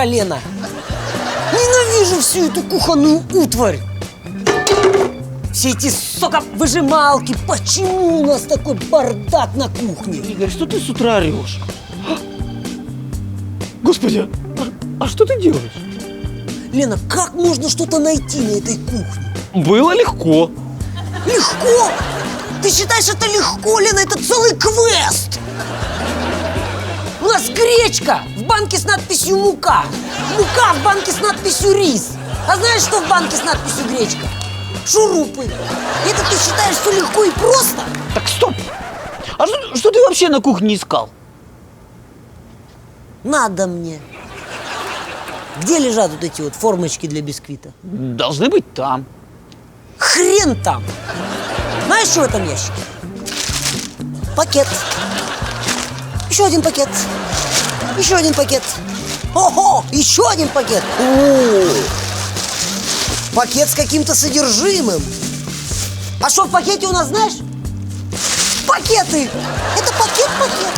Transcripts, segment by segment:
колено! Ненавижу всю эту кухонную утварь! Все эти соковыжималки! Почему у нас такой бардак на кухне? Игорь, что ты с утра орешь? Господи, а, а что ты делаешь? Лена, как можно что-то найти на этой кухне? Было легко. Легко! Ты считаешь это легко, Лена? Это целый квест! У нас гречка банке с надписью «Мука». Мука в банке с надписью «Рис». А знаешь, что в банке с надписью «Гречка»? Шурупы. Это ты считаешь все легко и просто? Так стоп! А что, что ты вообще на кухне искал? Надо мне. Где лежат вот эти вот формочки для бисквита? Должны быть там. Хрен там! Знаешь, что в этом ящике? Пакет. Еще один пакет. Еще один пакет. Ого! Еще один пакет. О! Пакет с каким-то содержимым. А что в пакете у нас, знаешь? Пакеты! Это пакет-пакет.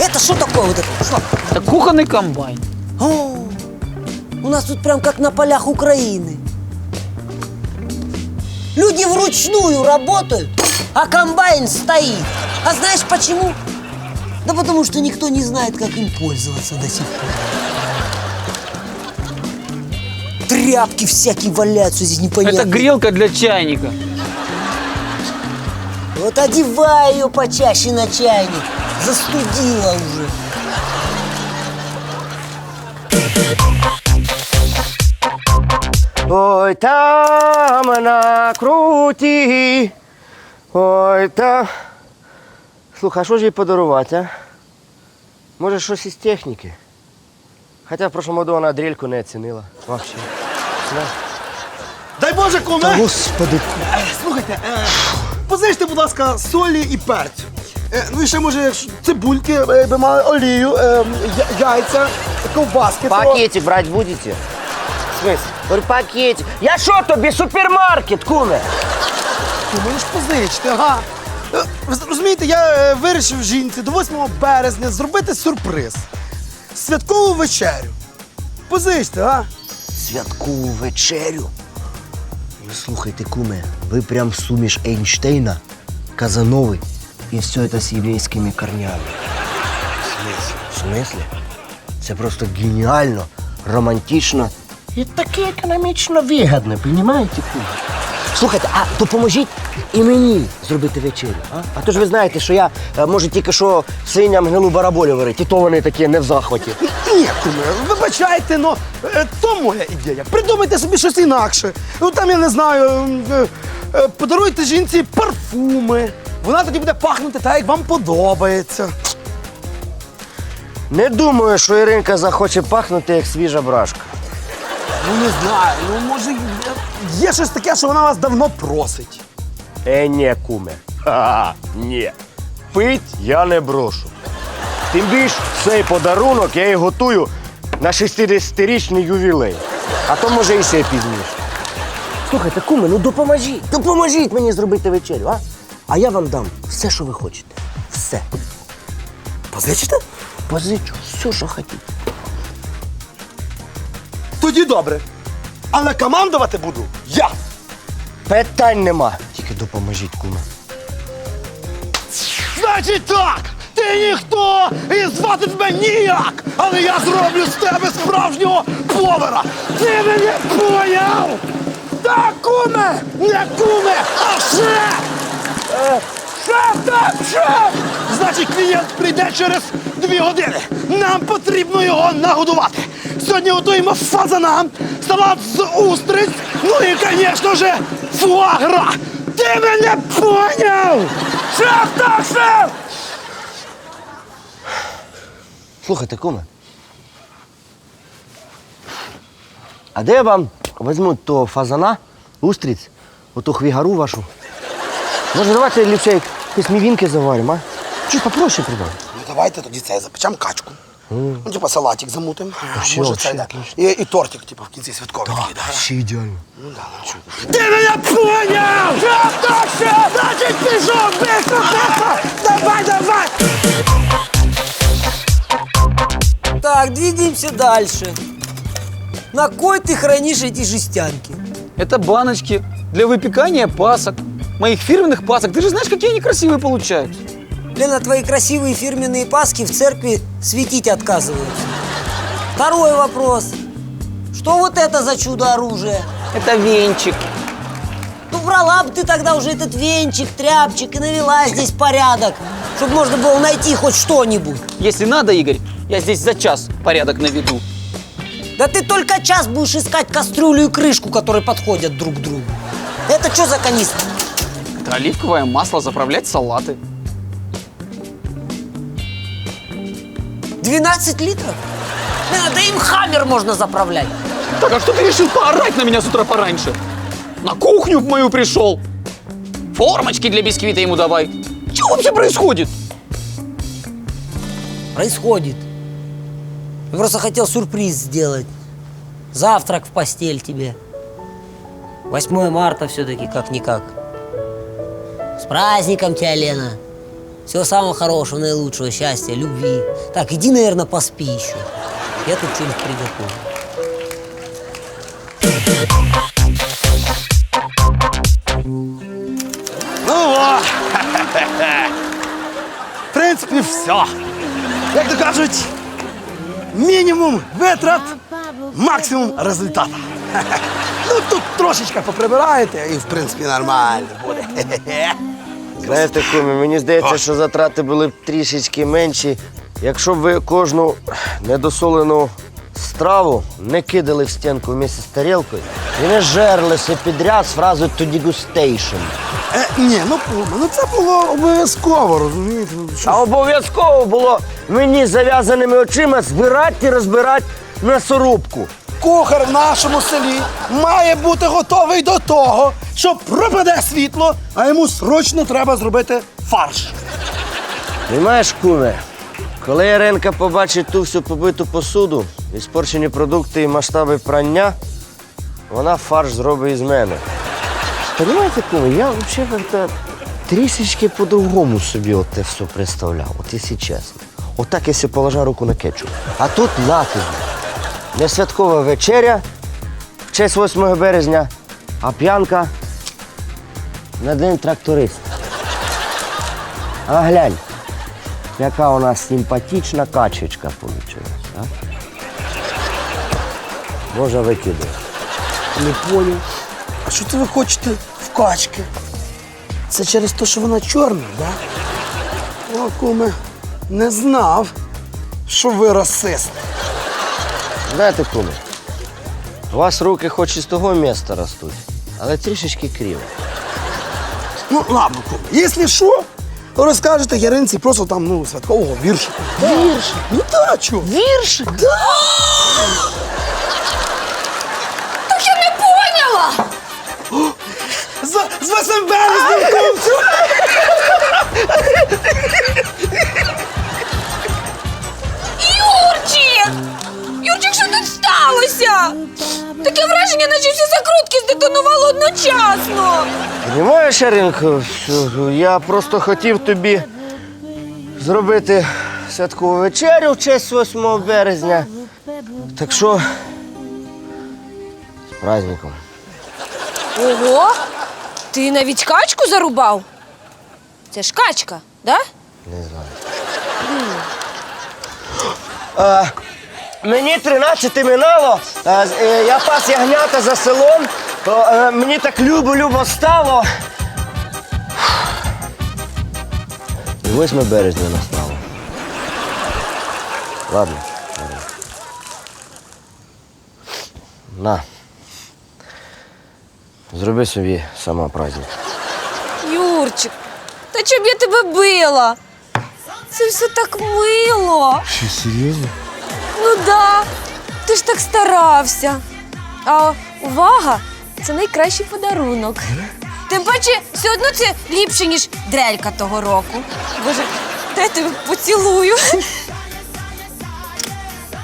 Это что такое вот это? Что? Это кухонный комбайн. О, у нас тут прям как на полях Украины. Люди вручную работают, а комбайн стоит. А знаешь почему? Да потому что никто не знает, как им пользоваться до сих пор. Тряпки всякие валяются здесь непонятно. Это грелка для чайника. Вот одевай ее почаще на чайник. Застудила уже. Ой, там на круті. Ой, там. Слухай, а що ж їй подарувати, а? Може, щось із техніки? Хоча в прошлому году вона дрельку не оцінила. Вообще. Да. Дай Боже, куме! Господи. Слухайте, е, позичте, будь ласка, солі і перцю. Е, ну і ще, може, цибульки е, би мали олію, е, я- яйця, ковбаски. то- Пакетик брать будете? В смысле? Говорю, пакетик. Я що тобі, супермаркет, куме? Куме, ж позичте, ага. Розумієте, я е, вирішив жінці до 8 березня зробити сюрприз. Святкову вечерю. Позичте, а? Святкову вечерю. Слухайте, куме, ви прям суміш Ейнштейна, Казанови і все це з єврейськими корнями. В смислі? Це просто геніально, романтично і таке економічно вигідне, розумієте, куме? Слухайте, а допоможіть і мені зробити вечерю, а? А то ж ви знаєте, що я е, можу тільки що свиням гнилу бараболю варити, і то вони такі не в захваті. Ні, куме, вибачайте, е, то моя ідея. Придумайте собі щось інакше. Ну там я не знаю. е, е, Подаруйте жінці парфуми. Вона тоді буде пахнути так, як вам подобається. Не думаю, що Іринка захоче пахнути, як свіжа брашка. Ну не знаю. Ну може є щось таке, що вона вас давно просить. Е, ні, куме. Ха, ні. Пить я не брошу. Тим більш цей подарунок я і готую на 60-річний ювілей. А то може і ще пізніше. Слухайте, куме, ну допоможіть. Допоможіть мені зробити вечерю, а? А я вам дам все, що ви хочете. Все. Позичите? Позичу, все, що хотіть. Тоді добре. Але командувати буду я. Питань нема. Тільки допоможіть, куме. Значить так! Ти ніхто і звати тебе ніяк! Але я зроблю з тебе справжнього повара! Ти мене поняв! Так, куме! Не куме, а шеф! Е, Шеф, так, шеф! Значить, клієнт прийде через дві години. Нам потрібно його нагодувати. Сьогодні готуємо фазана, салат з устриць, ну і, звісно ж, фуагра! Ти мене поняв! Шеф, так, шеф! Слухайте, куме. А де я вам візьму того фазана, устриць, оту хвігару вашу? Може, давайте ліпше якісь мівінки заваримо, а? Чуть попроще придам. Ну давайте тоді це запечемо качку. Ну, типа салатик замутим. Вообще, Може, вообще це йде. отлично. І, і тортик, типу, в кінці святковий. такий, да. Ще ідеально. Ти мене поняв! Що так, що? Значить пішов, бистро, бистро! Давай, давай! Так, двигаемся дальше. На кой ты хранишь эти жестянки? Это баночки для выпекания пасок. Моих фирменных пасок. Ты же знаешь, какие они красивые получаются. Лена, твои красивые фирменные паски в церкви светить отказываются. Второй вопрос. Что вот это за чудо-оружие? Это венчик. Ну, брала бы ты тогда уже этот венчик, тряпчик и навела здесь порядок, чтобы можно было найти хоть что-нибудь. Если надо, Игорь, я здесь за час порядок наведу. Да ты только час будешь искать кастрюлю и крышку, которые подходят друг к другу. Это что за канистра? Это оливковое масло заправлять салаты. 12 литров? Да им хаммер можно заправлять. Так, а что ты решил поорать на меня с утра пораньше? На кухню в мою пришел. Формочки для бисквита ему давай. Что вообще происходит? Происходит. Я просто хотел сюрприз сделать. Завтрак в постель тебе. 8 марта все-таки как-никак. С праздником тебя, Лена. Всего самого хорошего, наилучшего, счастья, любви. Так, иди, наверное, поспи еще. Я тут что-нибудь приготовлю. Ну о! В принципі, все. Як то кажуть, мінімум витрат, максимум результату. Ну тут трошечки поприбираєте і в принципі нормально буде. Знаєте, кумі, мені здається, що затрати були б трішечки менші, якщо б ви кожну недосолену страву не кидали в стінку вместе з тарілкою і не жерлися підряд з фразою «to degustation». Е, ні, ну Пума, ну це було обов'язково, розумієте? Ну, що А обов'язково було мені зав'язаними очима збирати і розбирати м'ясорубку. Кухар в нашому селі має бути готовий до того, що пропаде світло, а йому срочно треба зробити фарш. Понимаєш, куме, коли Яренка побачить ту всю побиту посуду, іспорчені продукти і масштаби прання, вона фарш зробить із мене. Понимаєте, куме, я взагалі трішечки по-другому собі от те все представляв, от якщо чесно. Отак, якщо положа руку на кетчуп. А тут на тобі. Не святкова вечеря в честь 8 березня, а п'янка на день тракториста. А глянь, яка у нас симпатична качечка вийшла. А? Можна викидати. Не поняв. А що це ви хочете в качки? Це через те, що вона чорна, да? О, куме, не знав, що ви расист. Знаєте, куме, у вас руки хоч із того міста ростуть, але трішечки криво. Ну, ладно, куме, якщо що, то розкажете Яринці просто там, ну, святкового віршика. Віршик? Ну так, чого? Виршик? Так я не поняла! З, з 8 березня, сталося? Таке враження, наче всі закрутки здетонували одночасно. Понимаєш, Яринко, я просто хотів тобі зробити святкову вечерю в честь 8 березня. Так що з праздником. Ого! Ти навіть качку зарубав? Це ж качка, да? Не знаю. А, мені 13 минало, а, е, я пас ягнята за селом, то е, мені так любо-любо стало. І 8 березня настало. Ладно. ладно. На. Зроби собі сама праздник. Юрчик, та чоб я тебе била? Це все так мило. Що, серйозно? Ну да, ти ж так старався. А увага це найкращий подарунок. Тим паче, все одно це ліпше, ніж дрелька того року. Боже, я тебе поцілую.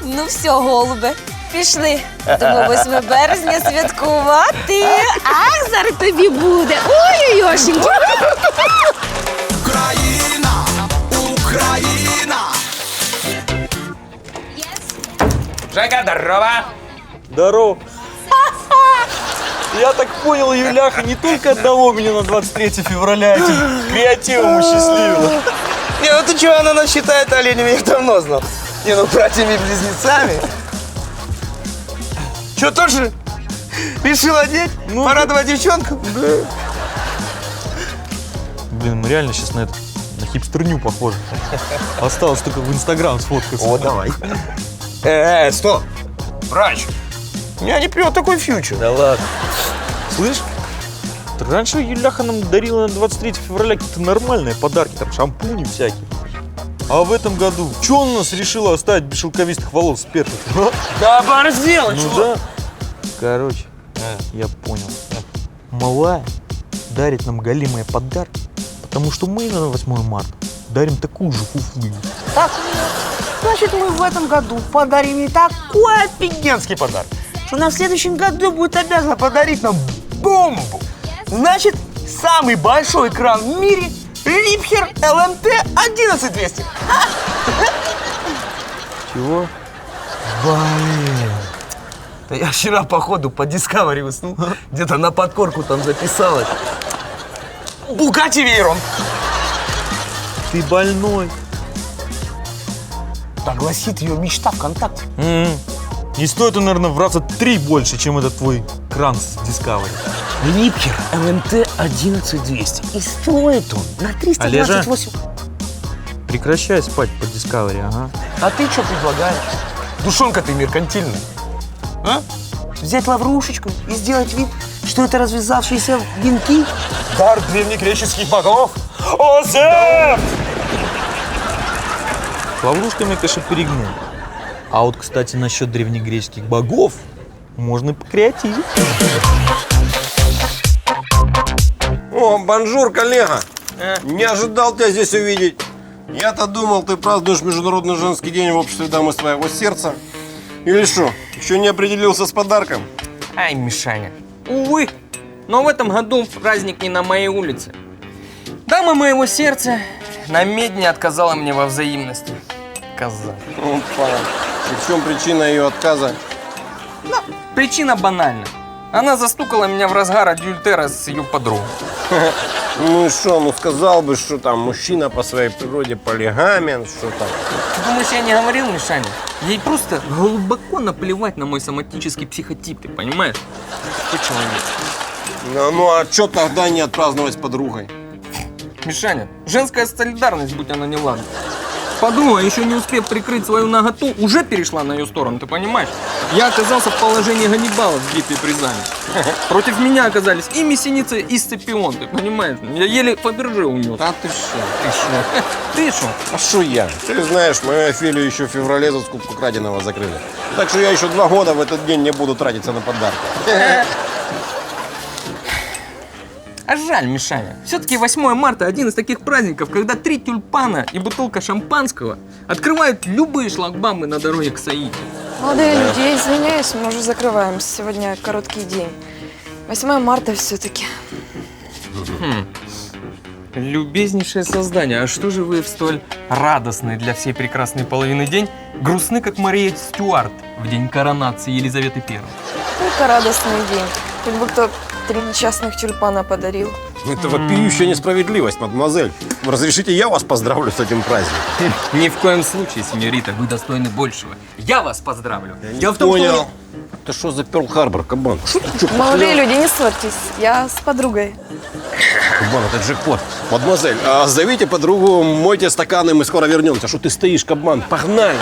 Ну все, голубе, пішли. Тому 8 березня святкувати. Ах, зараз тобі буде. Ой, Женька, здорово! Здоров. Я так понял, Юляха не только одного меня на 23 февраля этим креативом усчастливила. Не, ну ты чего, она нас считает оленями, я их давно знал. Не, ну братьями-близнецами. Че, тоже решил одеть? Порадовать девчонку? Блин, мы реально сейчас на это, на хипстерню похожи. Осталось только в Инстаграм сфоткаться. О, давай. Э, э, стоп. Врач. У меня не пьет такой фьючер. Да ладно. Слышь, так раньше Юляха нам дарила на 23 февраля какие-то нормальные подарки, там шампуни всякие. А в этом году, что он нас решила оставить без шелковистых волос сперва? Да оборзел, Ну да. Короче, я понял. Малая дарит нам галимые подарки, потому что мы на 8 марта дарим такую же фуфлу. Значит, мы в этом году подарим ей такой офигенский подарок, что она в следующем году будет обязана подарить нам бомбу. Значит, самый большой экран в мире Липхер ЛМТ 11200. Чего? Блин. Да я вчера, походу, по Discovery уснул. Где-то на подкорку там записалось. Бугати Вейрон. Ты больной. Так гласит ее мечта ВКонтакте. М. Не стоит он, наверное, в раза три больше, чем этот твой кран с Discovery. Липхер ЛМТ 11200. И стоит он на 328. Прекращай спать по Discovery, ага. А ты что предлагаешь? Душонка ты меркантильная. А? Взять лаврушечку и сделать вид, что это развязавшиеся венки? Дар древнегреческих богов? Озеф! Ловушками, конечно, перегнул. А вот, кстати, насчет древнегреческих богов можно и покреативить. О, бонжур, коллега. Не ожидал тебя здесь увидеть. Я-то думал, ты празднуешь Международный женский день в обществе дамы своего сердца. Или что, еще не определился с подарком? Ай, Мишаня. Увы, но в этом году праздник не на моей улице. Дама моего сердца на медне отказала мне во взаимности. Коза. Опа. И в чем причина ее отказа? Причина банальна. Она застукала меня в разгар адюльтера с ее подругой. Ну и что, ну сказал бы, что там мужчина по своей природе полигамен, что там. Ты думаешь, я не говорил, Мишаня? Ей просто глубоко наплевать на мой соматический психотип, ты понимаешь? Ты человек. Ну, ну а что тогда не отпраздновать с подругой? Мишаня, женская солидарность, будь она не ладна. Подруга, еще не успев прикрыть свою наготу, уже перешла на ее сторону, ты понимаешь? Я оказался в положении Ганнибала в битве при Заме. Против меня оказались и Мессеница, и Сципион, ты понимаешь? Я еле Фаберже унес. А ты что? Ты что? Ты что? А что я? Ты знаешь, мою Офелию еще в феврале за скупку краденого закрыли. Так что я еще два года в этот день не буду тратиться на подарки. А жаль, Мишаня. Все-таки 8 марта один из таких праздников, когда три тюльпана и бутылка шампанского открывают любые шлагбаумы на дороге к Саиде. Молодые люди, я извиняюсь, мы уже закрываем. Сегодня короткий день. 8 марта все-таки. Любезнейшее создание, а что же вы в столь радостный для всей прекрасной половины день грустны, как Мария Стюарт в день коронации Елизаветы Первой? Только радостный день. Как будто три несчастных тюльпана подарил. Это вопиющая несправедливость, мадемуазель. Разрешите, я вас поздравлю с этим праздником. Ни в коем случае, сеньорита, вы достойны большего. Я вас поздравлю. Дело в том, Понял. что... Это что за Перл-Харбор, кабан? Что ты Молодые люди, не ссорьтесь. Я с подругой. кабан, это джекпот. Мадемуазель, а зовите подругу, мойте стаканы, мы скоро вернемся. Что ты стоишь, кабан? Погнали.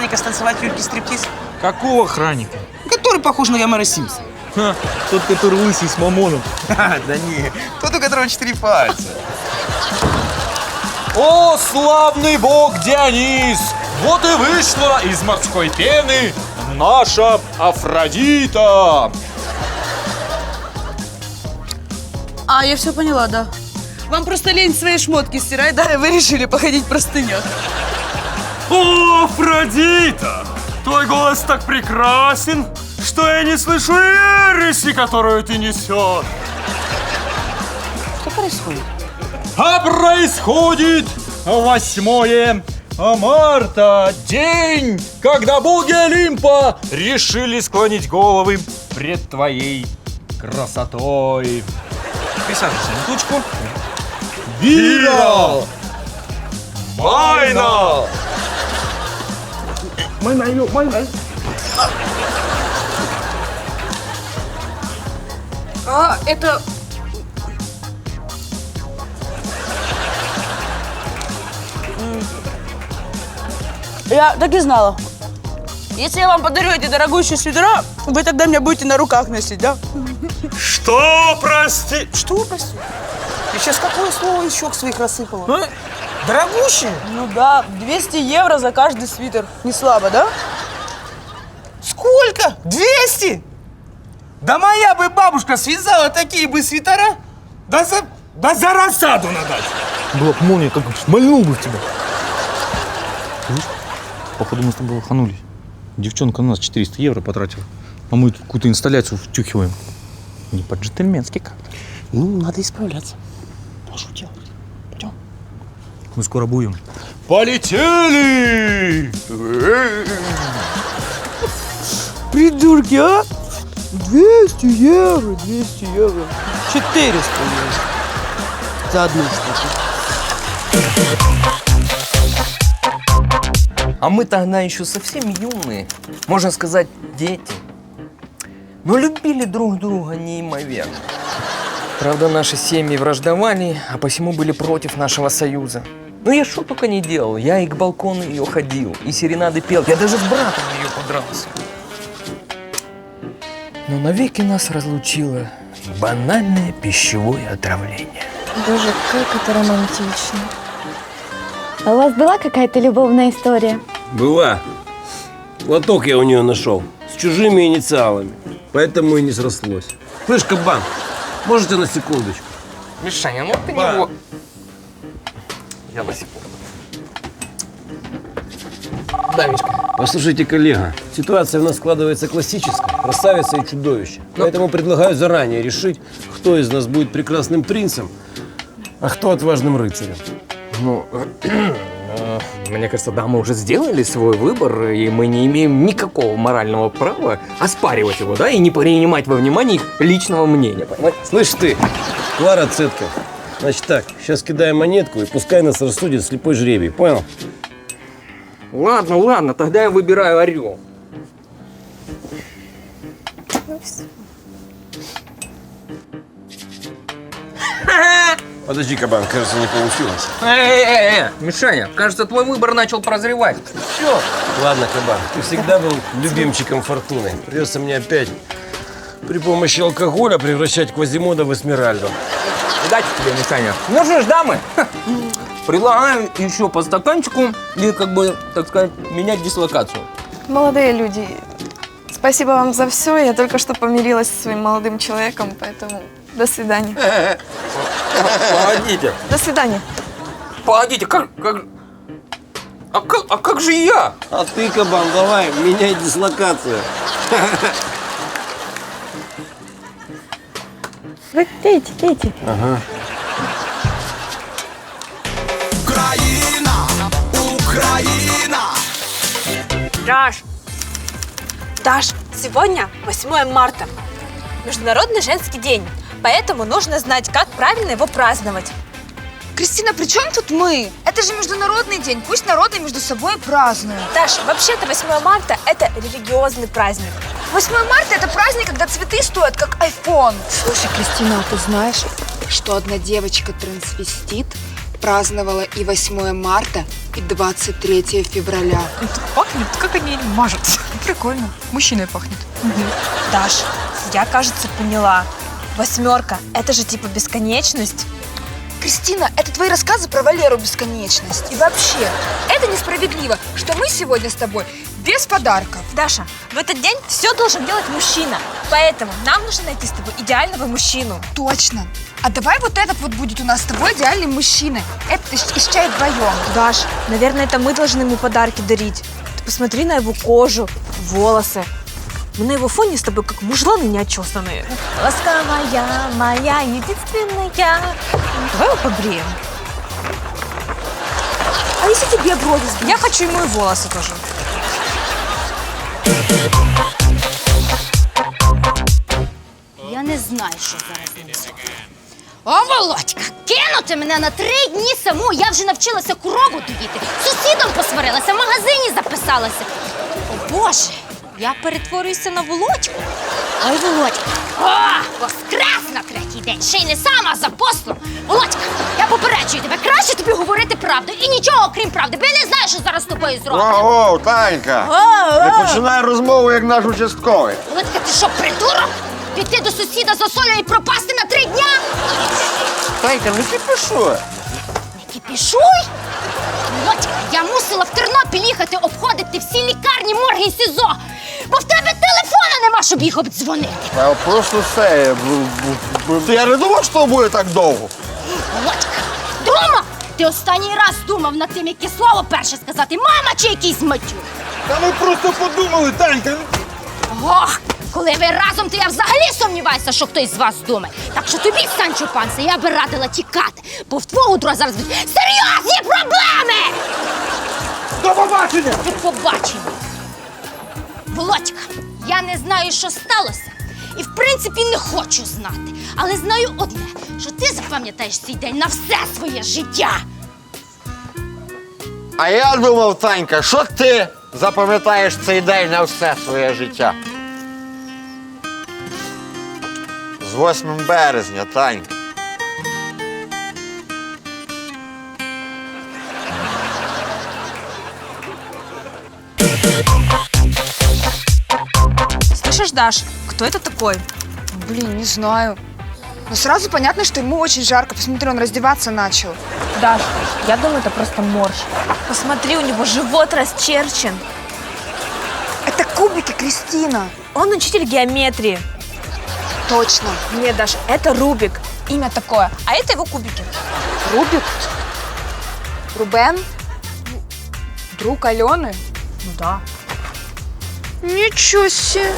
Охранника станцевать Юльке стриптиз? Какого охранника? Который похож на Ямара Симпсона. Ха, тот, который лысый с мамоном. Да не, тот, у которого четыре пальца. О, славный бог Дионис! Вот и вышла из морской пены наша Афродита. А, я все поняла, да. Вам просто лень свои шмотки стирать, да? И вы решили походить в простынях. О, Афродита! Твой голос так прекрасен, что я не слышу ереси, которую ты несешь. Что происходит? А происходит 8 марта, день, когда боги Олимпа решили склонить головы пред твоей красотой. Присаживайся на тучку. Вира! Майна! А, это... Я так и знала. Если я вам подарю эти дорогущие свитера, вы тогда меня будете на руках носить, да? Что, прости? Что, прости? Ты сейчас какое слово еще к своих рассыпала? Дорогущие? Ну да, 200 евро за каждый свитер. Не слабо, да? Сколько? 200? Да моя бы бабушка связала такие бы свитера, да за, да за рассаду надать. Была бы молния, как шмальнул бы в тебя. Слышь, походу мы с тобой лоханулись. Девчонка на нас 400 евро потратила, а мы тут какую-то инсталляцию втюхиваем. Не по-джентльменски как-то. Ну, надо исправляться. Делать? Мы скоро будем. Полетели! Придурки, а? 200 евро, 200 евро. 400 евро. За одну штуку. А мы тогда еще совсем юные, можно сказать, дети. Но любили друг друга неимоверно. Правда, наши семьи враждовали, а посему были против нашего союза. Ну я что только не делал. Я и к балкону ее ходил, и серенады пел. Я даже с братом ее подрался. Но навеки нас разлучило банальное пищевое отравление. Боже, как это романтично. А у вас была какая-то любовная история? Была. Лоток я у нее нашел. С чужими инициалами. Поэтому и не срослось. Слышь, кабан, можете на секундочку? Мишаня, ну ты не... Я на секунду. Да, Мишка. Послушайте, коллега, ситуация у нас складывается классическая. Красавица и чудовище. Поэтому предлагаю заранее решить, кто из нас будет прекрасным принцем, а кто отважным рыцарем. Ну, э, мне кажется, да, мы уже сделали свой выбор, и мы не имеем никакого морального права оспаривать его, да, и не принимать во внимание их личного мнения, понимаешь? Слышь ты, Клара Цетка, значит так, сейчас кидаем монетку и пускай нас рассудит слепой жребий, понял? Ладно, ладно, тогда я выбираю орел. Подожди, кабан, кажется, не получилось. Э-э-э, Мишаня, кажется, твой выбор начал прозревать. Все. Ладно, кабан, ты всегда был любимчиком фортуны. Придется мне опять при помощи алкоголя превращать Квазимода в Эсмеральду. Удачи тебе, Мишаня. Ну что ж, дамы, предлагаем еще по стаканчику и, как бы, так сказать, менять дислокацию. Молодые люди, спасибо вам за все. Я только что помирилась со своим молодым человеком, поэтому до свидания. Погодите, До свидания. погодите, как, как... А как, а как же я? А ты, кабан, давай, меняй дислокацию. Вы пейте, пейте. Україна, Україна. Даш, Даш, сегодня 8 марта. Международный женский день. Поэтому нужно знать, как правильно его праздновать. Кристина, при чем тут мы? Это же международный день. Пусть народы между собой празднуют. Даш, вообще-то 8 марта – это религиозный праздник. 8 марта это праздник, когда цветы стоят как айфон. Слушай, Кристина, а ты знаешь, что одна девочка-трансвестит праздновала и 8 марта, и 23 февраля? Пахнет, как они мажут. Прикольно. Мужчиной пахнет. Даш, я, кажется, поняла. Восьмерка – это же типа бесконечность. Кристина, это твои рассказы про Валеру бесконечность. И вообще, это несправедливо, что мы сегодня с тобой без подарков. Даша, в этот день все должен делать мужчина. Поэтому нам нужно найти с тобой идеального мужчину. Точно. А давай вот этот вот будет у нас с тобой идеальный мужчина. Это ищ- ищай вдвоем. Даш, наверное, это мы должны ему подарки дарить. Ты посмотри на его кожу, волосы. Мы на его фоне с тобой как мужланы неотчесанные. Ласковая моя единственная. Давай его побреем. А если тебе брови сбрить? Я хочу ему и волосы тоже. Я не знаю, що зараз. О, Володька, кинути мене на три дні саму. Я вже навчилася корову доїти. Сусідом посварилася, в магазині записалася. О Боже, я перетворююся на Володьку. Ой, Володька. О, воскрес на третій день. Ще й не сама за послом. Володька, я попереджую тебе, краще тобі говорити правду. І нічого, окрім правди, бо я не знаю, що зараз з тобою зроблять. Ого, Танька! Не починай розмову, як наш участковий. Володька, ти що, придурок? Піти до сусіда за солью і пропасти на три дня? Танька, не кипишуй. Кипішуй? Володька, я мусила в Тернопіль їхати обходити всі лікарні, морги і СІЗО, бо в тебе телефона нема, щоб їх обдзвонити. Я просто все. Я не думав, що буде так довго. Володька, думав? Ти останній раз думав над тим, яке слово перше сказати, мама чи якийсь матюк? Та ми просто подумали, Танька. Ох, коли ви разом, то я взагалі сумніваюся, що хтось з вас думає. Так що тобі, Санчо Пансе, я би радила тікати, бо в твого друга зараз будуть серйозні проблеми! До побачення! До побачення! Володька, я не знаю, що сталося. І в принципі не хочу знати. Але знаю одне, що ти запам'ятаєш цей день на все своє життя. А я думав, Танька, що ти запам'ятаєш цей день на все своє життя. З 8 березня, Танька. Слышишь, Даш, кто это такой? Блин, не знаю. Но сразу понятно, что ему очень жарко. Посмотри, он раздеваться начал. Даш, я думаю, это просто морж. Посмотри, у него живот расчерчен. Это кубики, Кристина. Он учитель геометрии. Точно. Нет, Даш, это Рубик. Имя такое. А это его кубики. Рубик? Рубен? Друг Алены? Ну да. Ничего себе.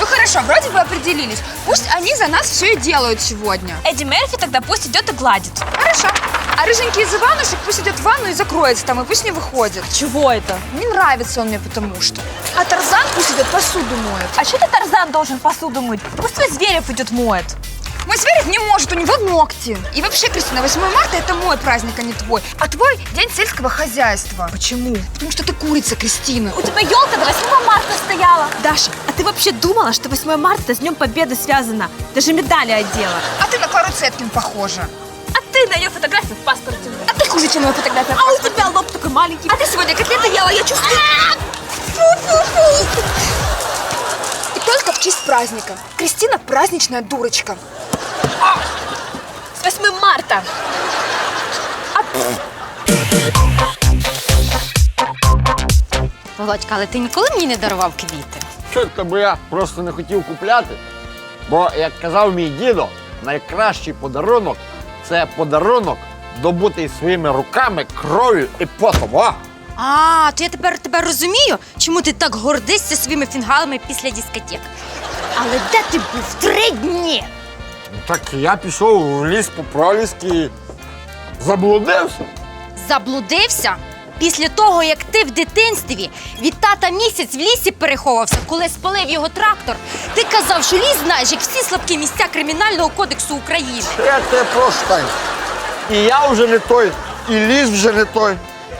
Ну хорошо, вроде бы определились. Пусть они за нас все и делают сегодня. Эдди Мерфи тогда пусть идет и гладит. Хорошо. А рыженький из Иванушек пусть идет в ванну и закроется там, и пусть не выходит. Чего это? Не нравится он мне потому что. А Тарзан пусть идет посуду моет. А что ты Тарзан должен посуду мыть? Пусть твой Зверев идет моет. Мой Зверев не может, у него ногти. И вообще, Кристина, 8 марта это мой праздник, а не твой. А твой день сельского хозяйства. Почему? Потому что ты курица, Кристина. У тебя елка до 8 марта стояла. Даша, а ты вообще думала, что 8 марта с Днем Победы связано? Даже медали одела. А ты на Клару Цеткин похожа. А ты на ее фотографию в паспорте. А ты хуже, чем моя фотография. в А у паспорте. тебя лоб такой маленький. А ты сегодня котлеты ела, я чувствую. И только в честь праздника. Кристина праздничная дурочка. С 8 марта. Володька, але ти ніколи мені не дарував квіти? Що то бо я просто не хотів купляти. Бо, як казав мій дідо, найкращий подарунок це подарунок, добутий своїми руками, кров'ю і потом. О! А, то я тепер тебе розумію, чому ти так гордишся своїми фінгалами після дискотек. Але де ти був три дні? Ну, Так я пішов в ліс по проліски і заблудився. Заблудився? Після того, як ти в дитинстві від тата місяць в лісі переховався, коли спалив його трактор, ти казав, що ліс знаєш, як всі слабкі місця Кримінального кодексу України. Я тебе прошу, Тань. І я вже не той, і ліс вже не той.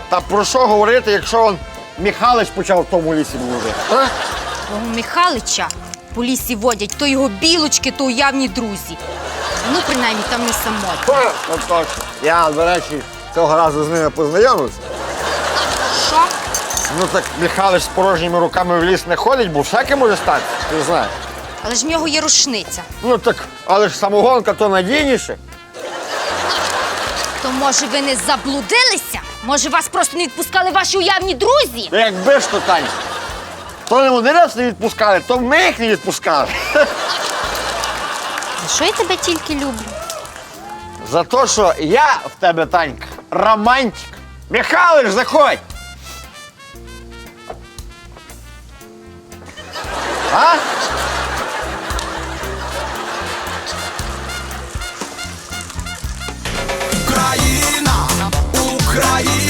Та про що говорити, якщо он Михалич почав в тому лісі а? Твого Михалича по лісі водять то його білочки, то уявні друзі. Ну, принаймні, там не от. Я, до речі, цього разу з ними познайомився. Ну так Михалич з порожніми руками в ліс не ходить, бо всяке може статися, ти знаєш. Але ж в нього є рушниця. Ну так, але ж самогонка то надійніше. То може ви не заблудилися? Може, вас просто не відпускали ваші уявні друзі? Ну, Якби ж то, Таня. То не вони нас не відпускали, то ми їх не відпускали. За що я тебе тільки люблю? За те, що я в тебе, Танька, романтик. Михайлович, заходь! А? Украина. Україна.